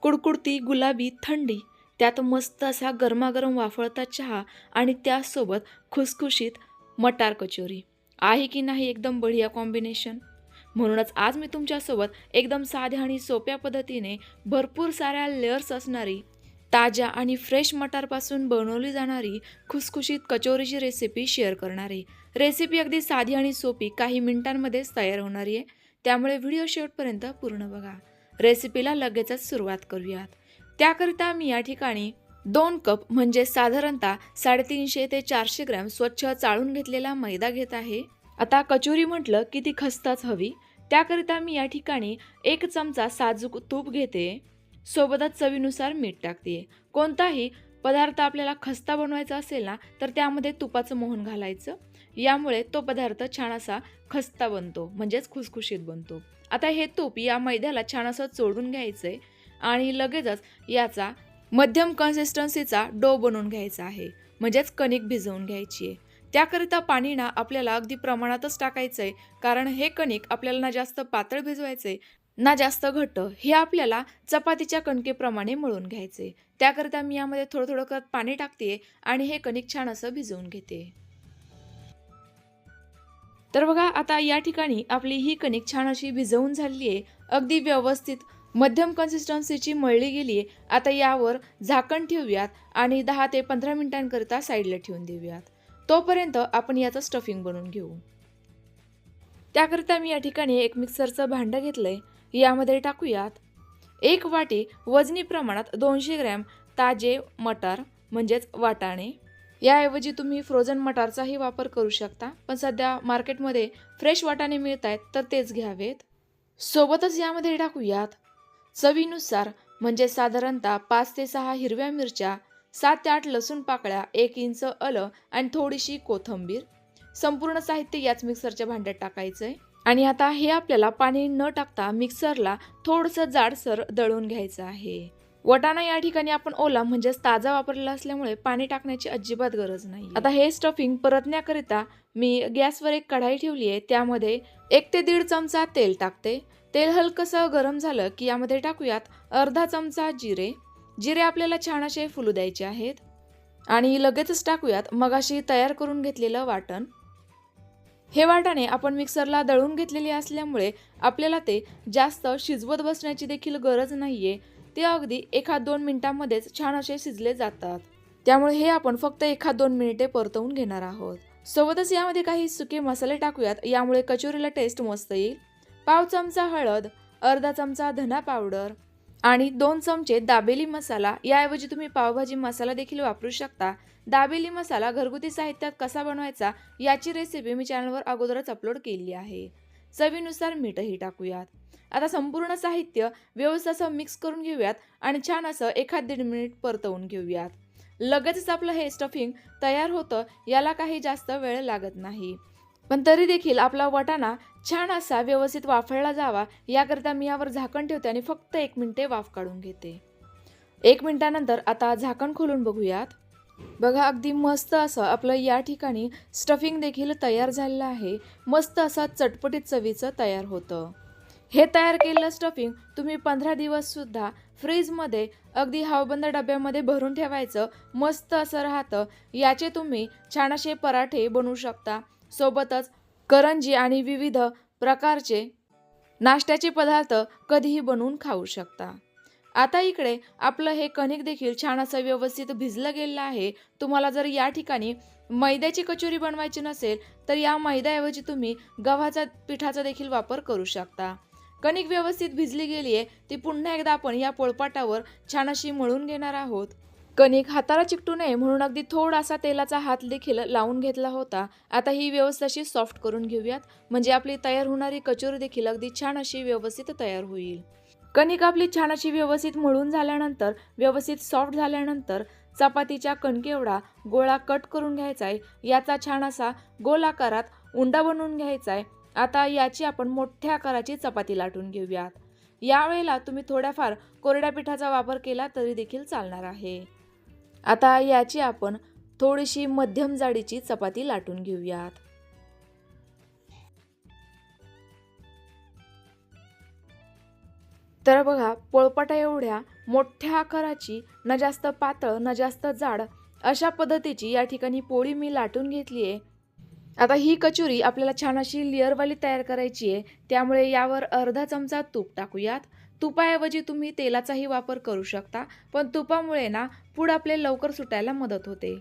कुडकुडती गुलाबी थंडी त्यात मस्त असा गरमागरम वाफळता चहा आणि त्यासोबत खुसखुशीत मटार कचोरी. आहे की नाही एकदम बढिया कॉम्बिनेशन म्हणूनच आज मी तुमच्यासोबत एकदम साध्या आणि सोप्या पद्धतीने भरपूर साऱ्या लेअर्स असणारी ताज्या आणि फ्रेश मटारपासून बनवली जाणारी खुसखुशीत कचोरीची रेसिपी शेअर करणार आहे. रेसिपी अगदी साधी आणि सोपी काही मिनिटांमध्येच तयार होणारी आहे. त्यामुळे व्हिडिओ शेवटपर्यंत पूर्ण बघा. रेसिपीला लगेचच सुरुवात करूयात. त्याकरिता मी या ठिकाणी दोन कप म्हणजे साधारणतः साडेतीनशे ते चारशे ग्रॅम स्वच्छ चाळून घेतलेला मैदा घेत आहे. आता कचोरी म्हटलं की ती खस्ताच हवी. त्याकरिता मी या ठिकाणी एक चमचा साजूक तूप घेते. सोबतच चवीनुसार मीठ टाकते. कोणताही पदार्थ आपल्याला खस्ता बनवायचा असेल ना तर त्यामध्ये तुपाचं मोहन घालायचं. यामुळे तो पदार्थ छान असा खस्ता बनतो म्हणजेच खुसखुशीत बनतो. आता हे तूप या मैद्याला छान असं चोडून घ्यायचं आहे आणि लगेचच याचा मध्यम कन्सिस्टन्सीचा डो बनवून घ्यायचा आहे म्हणजेच कणिक भिजवून घ्यायची आहे त्याकरिता पाणी ना आपल्याला अगदी प्रमाणातच टाकायचं आहे कारण हे कणिक आपल्याला ना जास्त पातळ भिजवायचं आहे ना जास्त घट्ट हे आपल्याला चपातीच्या कणकेप्रमाणे मळून घ्यायचे. त्याकरिता मी यामध्ये थोडं थोडं करत पाणी टाकते आणि हे कणिक छान असं भिजवून घेते. तर बघा आता या ठिकाणी आपली ही कणिक छान अशी भिजवून झालेली आहे. अगदी व्यवस्थित मध्यम कन्सिस्टन्सीची मळली गेली आहे आता यावर झाकण ठेवूयात आणि दहा ते पंधरा मिनिटांकरिता साईडला ठेवून देऊयात. तोपर्यंत आपण याचं स्टफिंग बनवून घेऊ. त्याकरिता मी या ठिकाणी एक मिक्सरचं भांडं घेतलं आहे यामध्ये टाकूयात. एक वाटी वजनी प्रमाणात दोनशे ग्रॅम ताजे मटार म्हणजेच वाटाणे. याऐवजी तुम्ही फ्रोझन मटारचाही वापर करू शकता. पण सध्या मार्केटमध्ये फ्रेश वाटाणे मिळत आहेत तर तेच घ्यावेत. सोबतच यामध्ये टाकूयात. चवीनुसार म्हणजे साधारणतः पाच ते सहा हिरव्या मिरच्या सात ते आठ लसूण पाकळ्या एक इंच अलं आणि थोडीशी कोथंबीर. संपूर्ण साहित्य याच मिक्सरच्या भांड्यात टाकायचं आहे आणि आता हे आपल्याला पाणी न टाकता मिक्सरला थोडंसं जाडसर दळून घ्यायचं आहे. वटाणा या ठिकाणी आपण ओला म्हणजेच ताजा वापरलेला असल्यामुळे पाणी टाकण्याची अजिबात गरज नाही. आता हे स्टफिंग परतण्याकरिता मी गॅसवर एक कढाई ठेवली आहे. त्यामध्ये एक ते दीड चमचा तेल टाकते. तेल हलकंसं गरम झालं की यामध्ये टाकूयात अर्धा चमचा जिरे. जिरे आपल्याला छान असे फुलू द्यायचे आहेत. आणि लगेचच टाकूयात मगाशी तयार करून घेतलेलं वाटण. हे वाटाणे आपण मिक्सरला दळून घेतलेले असल्यामुळे आपल्याला ते जास्त शिजवत बसण्याची देखील गरज नाही आहे ते अगदी एखाद दोन मिनिटांमध्येच छान असे शिजले जातात. त्यामुळे हे आपण फक्त एखाद दोन मिनिटे परतवून घेणार आहोत. सोबतच यामध्ये काही सुके मसाले टाकूयात. यामुळे कचोरीला टेस्ट मस्त येईल. पाव चमचा हळद अर्धा चमचा धना पावडर आणि दोन चमचे दाबेली मसाला. याऐवजी तुम्ही पावभाजी मसाला देखील वापरू शकता. दाबेली मसाला घरगुती साहित्यात कसा बनवायचा याची रेसिपी मी चॅनलवर अगोदरच अपलोड केली आहे. चवीनुसार मीठही टाकूयात. आता संपूर्ण साहित्य व्यवस्थित असं मिक्स करून घेऊयात आणि छान असं एखाद दीड मिनिट परतवून घेऊयात. लगेचच आपलं हे स्टफिंग तयार होतं याला काही जास्त वेळ लागत नाही. पण तरी देखील आपला वाटाणा छान असा व्यवस्थित वाफळला जावा याकरिता मी यावर झाकण ठेवते आणि फक्त एक मिनटे वाफ काढून घेते. एक मिनटानंतर आता झाकण खोलून बघूयात. बघा अगदी मस्त असं आपलं या ठिकाणी स्टफिंग देखील तयार झालेलं आहे. मस्त असं चटपटीत चवीचं तयार होतं. हे तयार केलेलं स्टफिंग तुम्ही पंधरा दिवससुद्धा फ्रीजमध्ये अगदी हवाबंद डब्यामध्ये भरून ठेवायचं मस्त असं राहतं. याचे तुम्ही छान असे पराठे बनवू शकता. सोबतच करंजी आणि विविध प्रकारचे नाश्त्याचे पदार्थ कधीही बनवून खाऊ शकता. आता इकडे आपलं हे कणिक देखील छान असं व्यवस्थित भिजलं गेलेलं आहे. तुम्हाला जर या ठिकाणी मैद्याची कचोरी बनवायची नसेल तर या मैद्याऐवजी तुम्ही गव्हाचा पिठाचा देखील वापर करू शकता. कणिक व्यवस्थित भिजली गेली आहे ती पुन्हा एकदा आपण या पोळपाटावर छान अशी मळून घेणार आहोत. कणिक हाताला चिकटू नये म्हणून अगदी थोडासा तेलाचा हात देखील लावून घेतला होता. आता ही व्यवस्थित अशी सॉफ्ट करून घेऊयात. म्हणजे आपली तयार होणारी कचोरी देखील अगदी छान अशी व्यवस्थित तयार होईल. कणिक आपली छान अशी व्यवस्थित मळून झाल्यानंतर व्यवस्थित सॉफ्ट झाल्यानंतर चपातीच्या कणकेवढा गोळा कट करून घ्यायचा आहे याचा छान असा गोल आकारात उंडा बनवून घ्यायचा आहे. आता याची आपण मोठ्या आकाराची चपाती लाटून घेऊयात. यावेळेला तुम्ही थोड्याफार कोरड्या पिठाचा वापर केला तरी देखील चालणार आहे. आता याची आपण थोडीशी मध्यम जाडीची चपाती लाटून घेऊयात. तर बघा पोळपाटा एवढ्या मोठ्या आकाराची न जास्त पातळ न जास्त जाड अशा पद्धतीची या ठिकाणी पोळी मी लाटून घेतली आहे. आता ही कचोरी आपल्याला छान अशी लेअरवाली तयार करायची आहे. त्यामुळे यावर अर्धा चमचा तूप टाकूयात. तुपाऐवजी तुम्ही तेलाचाही वापर करू शकता पण तुपामुळे ना पूड आपले लवकर सुटायला मदत होते.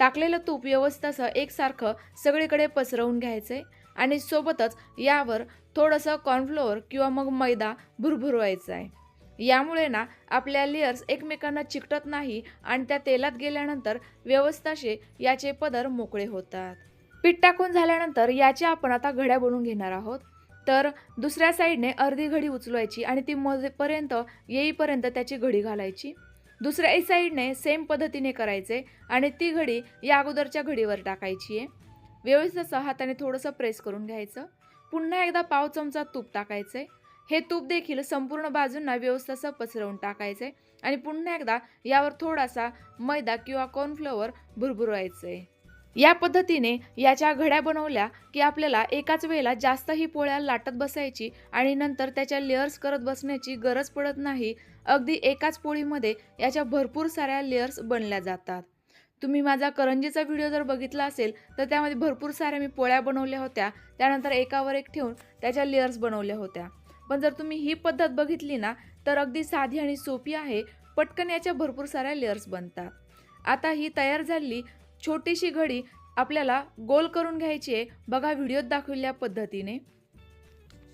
टाकलेलं तूप व्यवस्थित असं एकसारखं सगळीकडे पसरवून घ्यायचे आणि सोबतच यावर थोडंसं कॉर्नफ्लोअर किंवा मग मैदा भुरभुरवायचा आहे यामुळे ना आपल्या लेयर्स एकमेकांना चिकटत नाही आणि त्या तेलात गेल्यानंतर व्यवस्थित याचे पदर मोकळे होतात. पीठ टाकून झाल्यानंतर याचे आपण आता घड्या बनवून घेणार आहोत. तर दुसऱ्या साईडने अर्धी घडी उचलवायची आणि ती मजेपर्यंत येईपर्यंत त्याची घडी घालायची. दुसऱ्या साईडने सेम पद्धतीने करायचे आणि ती घडी या अगोदरच्या घडीवर टाकायची आहे. व्यवस्थित असं हाताने थोडंसं प्रेस करून घ्यायचं. पुन्हा एकदा पाव चमचा तूप टाकायचे. हे तूप देखील संपूर्ण बाजूंना व्यवस्थित असं पसरवून टाकायचे आणि पुन्हा एकदा यावर थोडासा मैदा किंवा कॉर्नफ्लोअर आहे या पद्धतीने याच्या घड्या बनवल्या की आपल्याला एकाच वेळेला जास्तही पोळ्या लाटत बसायची आणि नंतर त्याच्या लेअर्स करत बसण्याची गरज पडत नाही. अगदी एकाच पोळीमध्ये याच्या भरपूर साऱ्या लेअर्स बनल्या जातात. तुम्ही माझा करंजीचा व्हिडिओ जर बघितला असेल तर त्यामध्ये भरपूर साऱ्या मी पोळ्या बनवल्या होत्या. त्यानंतर एकावर एक ठेवून त्याच्या लेअर्स बनवल्या होत्या. पण जर तुम्ही ही पद्धत बघितली ना तर अगदी साधी आणि सोपी आहे. पटकन याच्या भरपूर साऱ्या लेअर्स बनतात. आता ही तयार झाली छोटीशी घडी आपल्याला गोल करून घ्यायची आहे. बघा व्हिडिओत दाखवलेल्या पद्धतीने.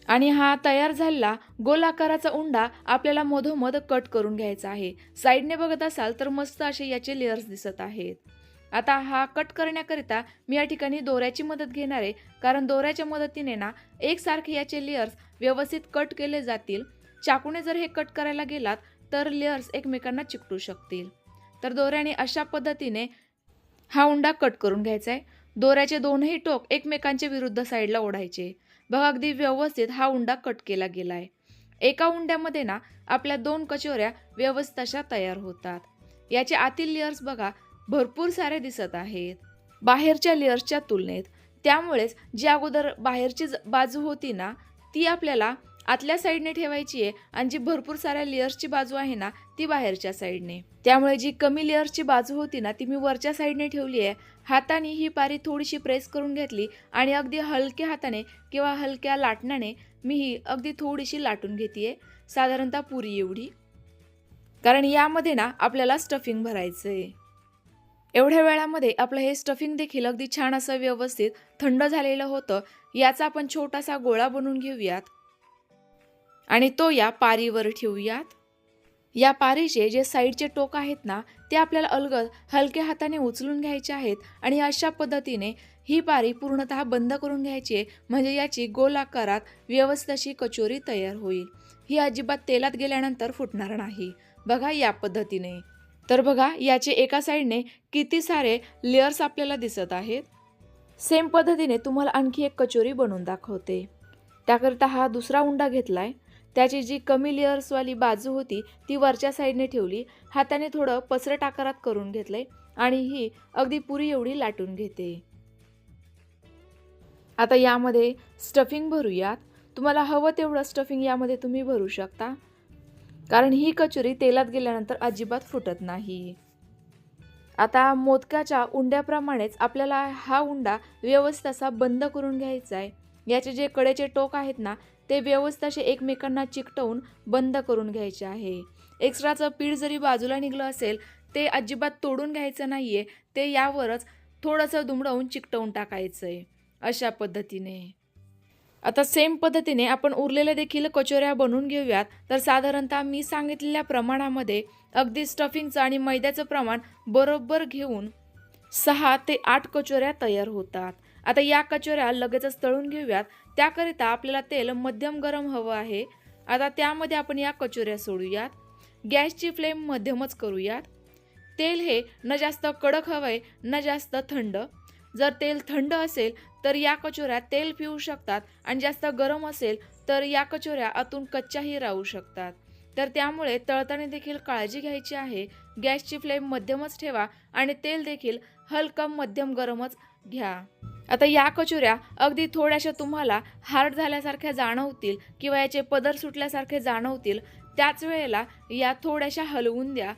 आणि हा तयार झालेला गोल आकाराचा उंडा आपल्याला मधोमध कट करून घ्यायचा आहे. साईडने बघत असाल तर मस्त असे याचे लेअर्स दिसत आहेत. आता हा कट करण्याकरिता मी या ठिकाणी दोऱ्याची मदत घेणार आहे. कारण दोऱ्याच्या मदतीने ना एकसारखे याचे लेअर्स व्यवस्थित कट केले जातील. चाकूने जर हे कट करायला गेलात तर लेअर्स एकमेकांना चिकटू शकतील. तर दोऱ्याने अशा पद्धतीने हा उंडा कट करून घ्यायचा आहे दोऱ्याचे दोनही टोक एकमेकांच्या विरुद्ध साईडला ओढायचे. बघा अगदी व्यवस्थित हा उंडा कट केला गेला आहे एका उंड्यामध्ये ना आपल्या दोन कचोऱ्या व्यवस्थित अशा तयार होतात. याचे आतील लेअर्स बघा भरपूर सारे दिसत आहेत. बाहेरच्या लेअर्सच्या तुलनेत त्यामुळेच जी अगोदर बाहेरची ज- बाजू होती ना ती आपल्याला आतल्या साईडने ठेवायची आहे आणि जी भरपूर साऱ्या लेअर्सची बाजू आहे ना ती बाहेरच्या साईडने. त्यामुळे जी कमी लेअर्सची बाजू होती ना ती मी वरच्या साईडने ठेवली आहे. हाताने ही पारी थोडीशी प्रेस करून घेतली आणि अगदी हलक्या हाताने किंवा हलक्या लाटण्याने मी ही अगदी थोडीशी लाटून घेते साधारणतः पुरी एवढी. कारण यामध्ये ना आपल्याला स्टफिंग भरायचं आहे. एवढ्या वेळामध्ये आपलं हे स्टफिंग देखील अगदी छान असं व्यवस्थित थंड झालेलं होतं. याचा आपण छोटासा गोळा बनवून घेऊयात. आणि तो या पारीवर ठेवूयात. या पारीचे जे साईडचे टोक आहेत ना ते आपल्याला अलगद हलक्या हाताने उचलून घ्यायचे आहेत आणि अशा पद्धतीने ही पारी पूर्णतः बंद करून घ्यायची आहे. म्हणजे याची गोल आकारात व्यवस्थित अशी कचोरी तयार होईल. ही अजिबात तेलात गेल्यानंतर फुटणार नाही. बघा या पद्धतीने. तर बघा याचे एका साईडने किती सारे लेअर्स आपल्याला दिसत आहेत. सेम पद्धतीने तुम्हाला आणखी एक कचोरी बनवून दाखवते. त्याकरिता हा दुसरा उंडा घेतला आहे त्याची जी कमी लेअर्सवाली बाजू होती ती वरच्या साईडने ठेवली. हाताने थोडं पसरट आकारात करून घेतलंय आणि ही अगदी पुरी एवढी लाटून घेते. आता यामध्ये स्टफिंग भरूयात. तुम्हाला हवं तेवढं स्टफिंग यामध्ये तुम्ही भरू शकता. कारण ही कचोरी तेलात गेल्यानंतर अजिबात फुटत नाही. आता मोदकाच्या उंड्याप्रमाणेच आपल्याला हा उंडा व्यवस्थित असा बंद करून घ्यायचा आहे याचे जे कडेचे टोक आहेत ना ते व्यवस्थित एकमेकांना चिकटवून बंद करून घ्यायचे आहे. एक्स्ट्राचं पीठ जरी बाजूला निघलं असेल ते अजिबात तोडून घ्यायचं नाही आहे ते यावरच थोडंसं दुमडवून चिकटवून टाकायचं आहे अशा पद्धतीने. आता सेम पद्धतीने आपण उरलेल्या देखील कचोऱ्या बनवून घेऊयात. तर साधारणतः मी सांगितलेल्या प्रमाणामध्ये अगदी स्टफिंगचं आणि मैद्याचं प्रमाण बरोबर घेऊन सहा ते आठ कचोऱ्या तयार होतात. आता या कचोऱ्या लगेचच तळून घेऊयात. त्याकरिता आपल्याला तेल मध्यम गरम हवं आहे. आता त्यामध्ये आपण या कचोऱ्या सोडूयात. गॅसची फ्लेम मध्यमच करूयात. तेल हे न जास्त कडक हवं आहे न जास्त थंड. जर तेल थंड असेल तर या कचोऱ्या तेल पिऊ शकतात. आणि जास्त गरम असेल तर या कचोऱ्या आतून कच्च्याही राहू शकतात. तर त्यामुळे तळताना देखील काळजी घ्यायची आहे. गॅसची फ्लेम मध्यमच ठेवा आणि तेल देखील हलकं मध्यम गरमच घ्या. आता या कचोऱ्या अगदी थोड्याशा तुम्हाला हार्ड झाल्यासारख्या जाणवतील किंवा याचे पदर सुटल्यासारखे जाणवतील त्याच वेळेला या थोड्याशा हलवून द्या.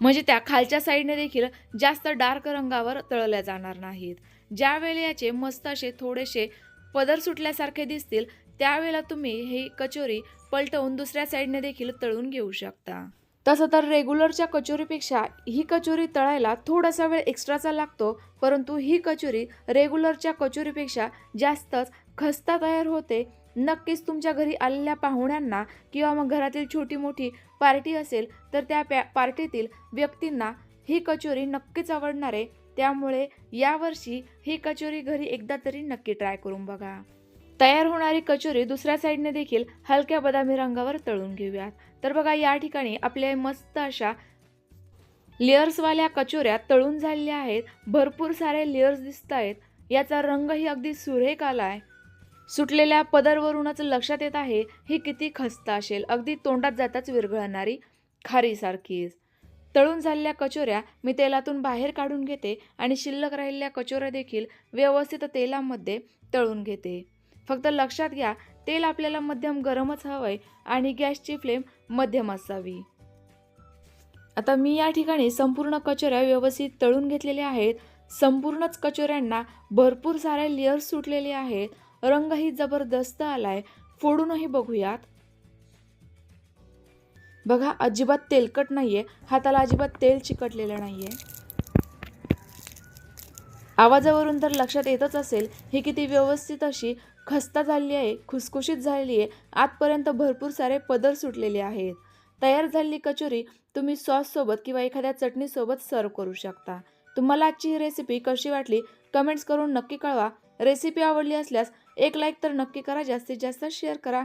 म्हणजे त्या खालच्या साईडने देखील जास्त डार्क रंगावर तळल्या जाणार नाहीत. ज्यावेळेला याचे मस्त असे थोडेसे पदर सुटल्यासारखे दिसतील त्यावेळेला तुम्ही ही कचोरी पलटवून दुसऱ्या साईडने देखील तळून घेऊ शकता. तसं तर रेग्युलरच्या कचोरीपेक्षा ही कचोरी तळायला थोडासा वेळ एक्स्ट्राचा लागतो परंतु ही कचोरी रेग्युलरच्या कचोरीपेक्षा जास्तच खस्ता तयार होते. नक्कीच तुमच्या घरी आलेल्या पाहुण्यांना किंवा मग घरातील छोटी मोठी पार्टी असेल तर त्या पॅ पार्टीतील व्यक्तींना ही कचोरी नक्कीच आवडणार आहे. त्यामुळे यावर्षी ही कचोरी घरी एकदा तरी नक्की ट्राय करून बघा. तयार होणारी कचोरी दुसऱ्या साईडने देखील हलक्या बदामी रंगावर तळून घेऊयात. तर बघा या ठिकाणी आपल्या मस्त अशा लेअर्सवाल्या कचोऱ्या तळून झालेल्या आहेत. भरपूर सारे लेअर्स दिसत आहेत. याचा रंगही अगदी सुरेख आला आहे. सुटलेल्या पदरवरूनच लक्षात येत आहे ही किती खस्ता असेल. अगदी तोंडात जाताच विरघळणारी खारीसारखीच तळून झालेल्या कचोऱ्या मी तेलातून बाहेर काढून घेते आणि शिल्लक राहिलेल्या कचोऱ्या देखील व्यवस्थित तेलामध्ये तळून घेते. फक्त लक्षात घ्या तेल आपल्याला मध्यम गरमच हवं आहे आणि गॅसची फ्लेम मध्यम असावी. आता मी या ठिकाणी संपूर्ण कचोऱ्या व्यवस्थित तळून घेतलेल्या आहेत. संपूर्णच कचोऱ्यांना भरपूर सारे लेअर्स सुटलेले आहेत. रंगही जबरदस्त आलाय. फोडूनही बघूयात. बघा अजिबात तेलकट नाहीये. हाताला अजिबात तेल चिकटलेलं नाहीये. आवाजावरून तर लक्षात येतच असेल ही किती व्यवस्थित अशी खस्ता झालेली आहे खुसखुशीत झालेली आहे. आतपर्यंत भरपूर सारे पदर सुटलेले आहेत. तयार झालेली कचोरी तुम्ही सॉससोबत किंवा एखाद्या चटणीसोबत सर्व करू शकता. तुम्हाला आजची ही रेसिपी कशी वाटली कमेंट्स करून नक्की कळवा. रेसिपी आवडली असल्यास एक लाईक तर नक्की करा. जास्तीत जास्त शेअर करा.